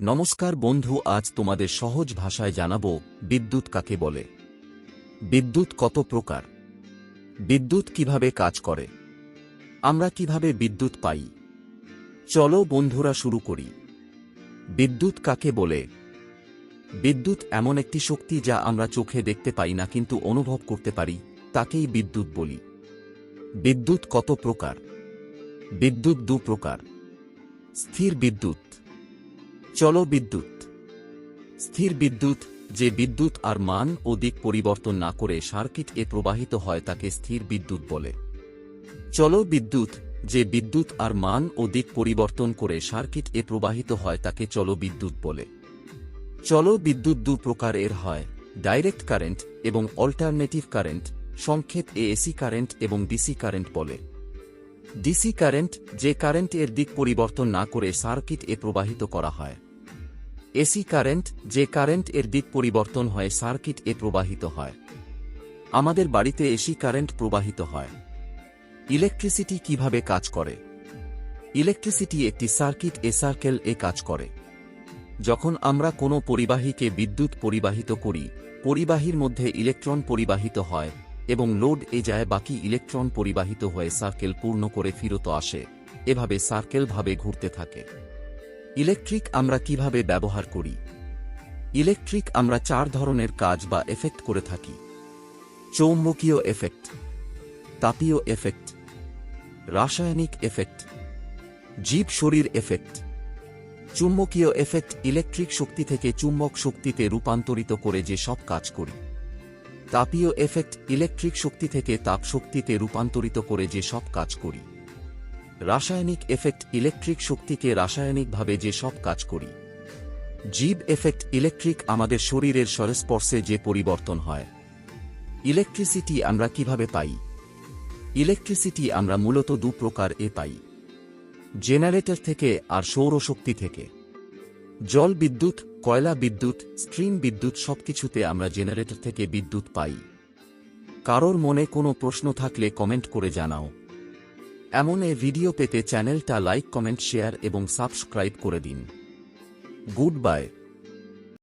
নমস্কার বন্ধু, আজ তোমাদের সহজ ভাষায় জানাব বিদ্যুৎ কাকে বলে। বিদ্যুৎ কত প্রকার? বিদ্যুৎ কীভাবে কাজ করে? আমরা কীভাবে বিদ্যুৎ পাই? চলো বন্ধুরা শুরু করি। বিদ্যুৎ কাকে বলে? বিদ্যুৎ এমন একটি শক্তি যা আমরা চোখে দেখতে পাই না কিন্তু অনুভব করতে পারি, তাকেই বিদ্যুৎ বলি। বিদ্যুৎ কত প্রকার? বিদ্যুৎ দু প্রকার। স্থির বিদ্যুৎ চলো বিদ্যুৎ। স্থির বিদ্যুৎ, যে বিদ্যুৎ আর মান ও দিক পরিবর্তন না করে সার্কিট এ প্রবাহিত হয় তাকে স্থির বিদ্যুৎ বলে। চলো বিদ্যুৎ, যে বিদ্যুৎ আর মান ও দিক পরিবর্তন করে সার্কিট এ প্রবাহিত হয় তাকে চলো বিদ্যুৎ বলে। চলো বিদ্যুৎ দু প্রকার এর হয়, ডাইরেক্ট কারেন্ট এবং অল্টারনেটিভ কারেন্ট, সংক্ষেপ এসি কারেন্ট এবং ডিসি কারেন্ট বলে। ডিসি কারেন্ট, যে কারেন্ট এর দিক পরিবর্তন না করে সার্কিট এ প্রবাহিত করা হয়। এসি কারেন্ট, যে কারেন্ট এর দিক পরিবর্তন হয়, সার্কিট এ প্রবাহিত হয়। আমাদের বাড়িতে এসি কারেন্ট প্রবাহিত হয়। ইলেকট্রিসিটি কীভাবে কাজ করে? ইলেকট্রিসিটি একটি সার্কিট, এ সার্কেল এ কাজ করে। যখন আমরা কোনো পরিবাহীকে বিদ্যুৎ পরিবাহিত করি, পরিবাহীর মধ্যে ইলেকট্রন পরিবাহিত হয় এবং লোড এ যায়, বাকি ইলেকট্রন পরিবাহিত হয়ে সার্কেল পূর্ণ করে ফিরত আসে। এভাবে সার্কেলভাবে ঘুরতে থাকে। ইলেকট্রিক আমরা কীভাবে ব্যবহার করি? ইলেকট্রিক আমরা চার ধরনের কাজ বা এফেক্ট করে থাকি। চৌম্বকীয় এফেক্ট তাপীয় এফেক্ট রাসায়নিক এফেক্ট জীব শরীর এফেক্ট চুম্বকীয় এফেক্ট ইলেকট্রিক শক্তি থেকে চুম্বক শক্তিতে রূপান্তরিত করে যে সব কাজ করি। তাপীয় এফেক্ট ইলেকট্রিক শক্তি থেকে তাপ শক্তিতে রূপান্তরিত করে যে সব কাজ করি। রাসায়নিক এফেক্ট ইলেকট্রিক শক্তিকে রাসায়নিকভাবে যে সব কাজ করি। জীব এফেক্ট ইলেকট্রিক আমাদের শরীরের সংস্পর্শে যে পরিবর্তন হয়। ইলেকট্রিসিটি আমরা কীভাবে পাই? ইলেকট্রিসিটি আমরা মূলত দু প্রকার এ পাই। জেনারেটর থেকে আর সৌরশক্তি থেকে। জল বিদ্যুৎ, কয়লা বিদ্যুৎ, স্ট্রিম বিদ্যুৎ সবকিছুতে আমরা জেনারেটর থেকে বিদ্যুৎ পাই। কারোর মনে কোনো প্রশ্ন থাকলে কমেন্ট করে জানাও। এমন এ ভিডিও পেতে চ্যানেলটা লাইক কমেন্ট শেয়ার এবং সাবস্ক্রাইব করে দিন। Good bye.